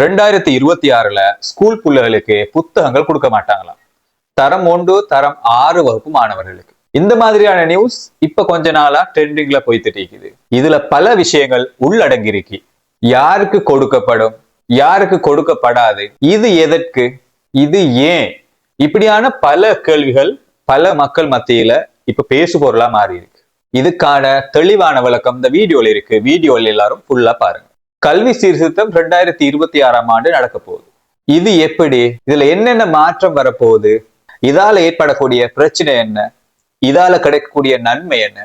ரெண்டாயிரத்தி இருபத்தி ஆறுல ஸ்கூல் பிள்ளைகளுக்கு புத்தகங்கள் கொடுக்க மாட்டாங்களாம். தரம் ஒன்று தரம் ஆறு வகுப்பு மாணவர்களுக்கு. இந்த மாதிரியான நியூஸ் இப்ப கொஞ்ச நாளா ட்ரெண்டிங்ல போய்த்து இருக்குது. இதுல பல விஷயங்கள் உள்ளடங்கி இருக்கு யாருக்கு கொடுக்கப்படும் யாருக்கு கொடுக்கப்படாது இது எதற்கு இது ஏன்? இப்படியான பல கேள்விகள் பல மக்கள் மத்தியில இப்ப பேசு பொருளா மாறி இருக்கு இதுக்கான தெளிவான விளக்கம் இந்த வீடியோல இருக்கு. வீடியோல எல்லாரும் ஃபுல்லா பாருங்க. கல்வி சீர்திருத்தம் ரெண்டாயிரத்தி இருபத்தி ஆறாம் ஆண்டு நடக்க போகுது. இது எப்படி? இதுல என்னென்ன மாற்றம் வரப்போகுது? இதால ஏற்படக்கூடிய பிரச்சனை என்ன? இதால கிடைக்கக்கூடிய நன்மை என்ன?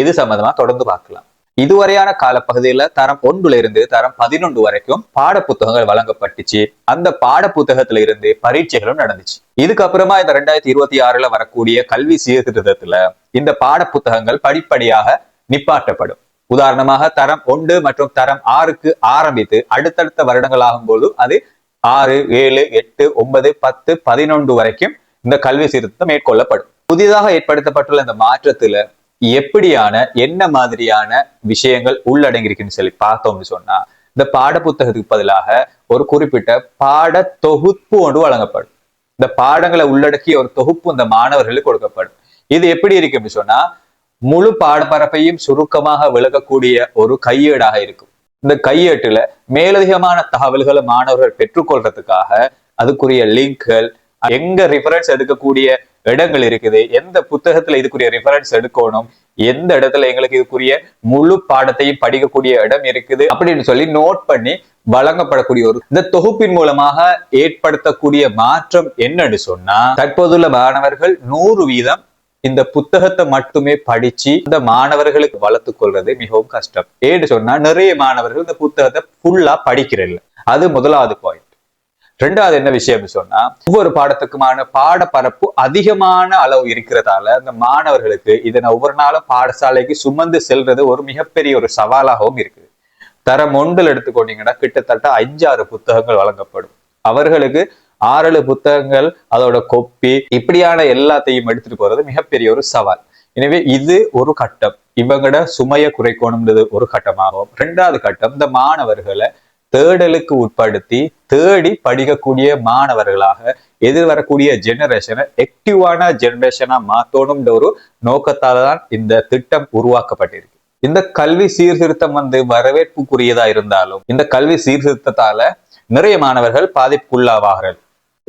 இது சம்பந்தமா தொடர்ந்து பார்க்கலாம். இதுவரையான காலப்பகுதியில தரம் ஒன்றுல இருந்து தரம் பதினொன்று வரைக்கும் பாட புத்தகங்கள் வழங்கப்பட்டுச்சு. அந்த பாட புத்தகத்துல இருந்து பரீட்சைகளும் நடந்துச்சு. இதுக்கப்புறமா இந்த ரெண்டாயிரத்தி இருபத்தி ஆறுல வரக்கூடிய கல்வி சீர்திருத்தத்துல இந்த பாட புத்தகங்கள் படிப்படியாக நிப்பாட்டப்படும். உதாரணமாக தரம் ஒன்று மற்றும் தரம் ஆறுக்கு ஆரம்பித்து அடுத்தடுத்த வருடங்கள் ஆகும்போது அது ஆறு ஏழு எட்டு ஒன்பது பத்து பதினொன்று வரைக்கும் இந்த கல்வி சீர்திருத்தம் மேற்கொள்ளப்படும். புதிதாக ஏற்படுத்தப்பட்டுள்ள இந்த மாற்றத்துல எப்படியான என்ன மாதிரியான விஷயங்கள் உள்ளடங்கியிருக்குன்னு சொல்லி பார்த்தோம்னு சொன்னா இந்த பாட புத்தகத்துக்கு பதிலாக ஒரு குறிப்பிட்ட பாட தொகுப்பு ஒன்று வழங்கப்படும். இந்த பாடங்களை உள்ளடக்கிய ஒரு தொகுப்பு இந்த மாணவர்களுக்கு கொடுக்கப்படும். இது எப்படி இருக்கு அப்படின்னு சொன்னா முழு பாடப்பரப்பையும் சுருக்கமாக விளக்கக்கூடிய ஒரு கையேடாக இருக்கும். இந்த கையேட்டுல மேலதிகமான தகவல்களை மாணவர்கள் பெற்றுக்கொள்றதுக்காக அதுக்குரிய லிங்க்கள் எங்க ரெஃபரன்ஸ் எடுக்கக்கூடிய இடங்கள் இருக்குது எந்த புத்தகத்துல இதுக்குரிய ரெஃபரன்ஸ் எடுக்கணும் எந்த இடத்துல எங்களுக்கு இதுக்குரிய முழு பாடத்தையும் படிக்கக்கூடிய இடம் இருக்குது அப்படின்னு சொல்லி நோட் பண்ணி வழங்கப்படக்கூடிய ஒரு இந்த தொகுப்பின் மூலமாக ஏற்படுத்தக்கூடிய மாற்றம் என்னன்னு சொன்னா தற்போதுள்ள மாணவர்கள் நூறு வீதம் இந்த புத்தகத்தை மட்டுமே படிச்சு இந்த மாணவர்களுக்கு வளர்த்து கொள்றது மிகவும் கஷ்டம். ஏன்னு சொன்னா நிறைய மாணவர்கள் இந்த புத்தகத்தை ஃபுல்லா படிக்கிறதில்ல. அது முதலாவது பாயிண்ட் ரெண்டாவது என்ன விஷயம் சொன்னா ஒவ்வொரு பாடத்துக்குமான பாடப்பரப்பு அதிகமான அளவு இருக்கிறதால அந்த மாணவர்களுக்கு இதனை ஒவ்வொரு நாளும் பாடசாலைக்கு சுமந்து செல்றது ஒரு மிகப்பெரிய ஒரு சவாலாகவும் இருக்குது. தரம் ஒன்றில் எடுத்துக்கொண்டீங்கன்னா கிட்டத்தட்ட அஞ்சாறு புத்தகங்கள் வழங்கப்படும். அவர்களுக்கு ஆறு புத்தகங்கள் அதோட கொப்பி இப்படியான எல்லாத்தையும் எடுத்துட்டு போறது மிகப்பெரிய ஒரு சவால். எனவே இது ஒரு கட்டம். இவங்கட சுமையை குறைக்கணும்ன்றது ஒரு கட்டமாகும். ரெண்டாவது கட்டம் இந்த மாணவர்களை தேடலுக்கு உட்படுத்தி தேடி படிக்கக்கூடிய மாணவர்களாக எதிர்வரக்கூடிய ஜெனரேஷனை ஆக்டிவான ஜெனரேஷனா மாத்தணும்ன்ற ஒரு நோக்கத்தால தான் இந்த திட்டம் உருவாக்கப்பட்டிருக்கு. இந்த கல்வி சீர்திருத்தம் வந்து வரவேற்புக்குரியதா இருந்தாலும் இந்த கல்வி சீர்திருத்தத்தால நிறைய மாணவர்கள் பாதிப்புக்குள்ளாவார்கள்.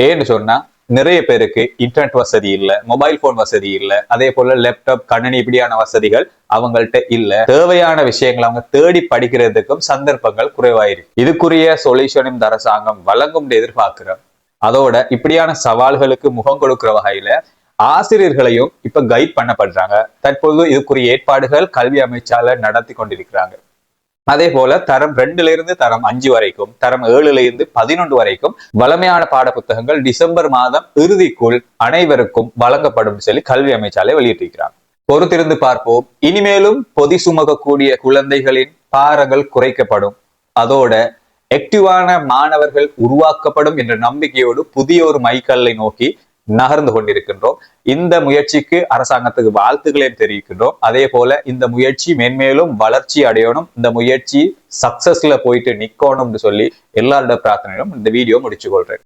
ஏன்னு சொன்னா நிறைய பேருக்கு இன்டர்நெட் வசதி இல்ல மொபைல் போன் வசதி இல்ல அதே போல லேப்டாப் கணினி இப்படியான வசதிகள் அவங்கள்ட்ட இல்ல. தேவையான விஷயங்களை அவங்க தேடி படிக்கிறதுக்கும் சந்தர்ப்பங்கள் குறைவாயிருக்கு. இதுக்குரிய சொல்யூஷனும் இந்த அரசாங்கம் வழங்கும் எதிர்பார்க்கிறோம். அதோட இப்படியான சவால்களுக்கு முகம் கொடுக்கிற வகையில ஆசிரியர்களையும் இப்ப கைட் பண்ணப்படுறாங்க. தற்போது இதுக்குரிய ஏற்பாடுகள் கல்வி அமைச்சால நடத்தி கொண்டிருக்கிறாங்க. அதே போல தரம் ரெண்டுல இருந்து தரம் அஞ்சு வரைக்கும் தரம் ஏழுல இருந்து பதினொன்று வரைக்கும் வளமையான பாட புத்தகங்கள் டிசம்பர் மாதம் இறுதிக்குள் அனைவருக்கும் வழங்கப்படும் சொல்லி கல்வி அமைச்சாலே வெளியிட்டிருக்கிறார். பொறுத்திருந்து பார்ப்போம். இனிமேலும் பொதி சுமக்கக்கூடிய குழந்தைகளின் பாரங்கள் குறைக்கப்படும். அதோட ஆக்டிவான மாணவர்கள் உருவாக்கப்படும் என்ற நம்பிக்கையோடு புதிய ஒரு மைக்கல்லை நோக்கி நகர்ந்து கொண்டிருக்கின்றோம். இந்த முயற்சிக்கு அரசாங்கத்துக்கு வாழ்த்துக்களையும் தெரிவிக்கின்றோம். அதே போல இந்த முயற்சி மென்மேலும் வளர்ச்சி அடையணும். இந்த முயற்சி சக்சஸ்ல போயிட்டு நிக்கணும்னு சொல்லி எல்லாரோட பிரார்த்தனையிலும் இந்த வீடியோ முடிச்சு கொள்றேன்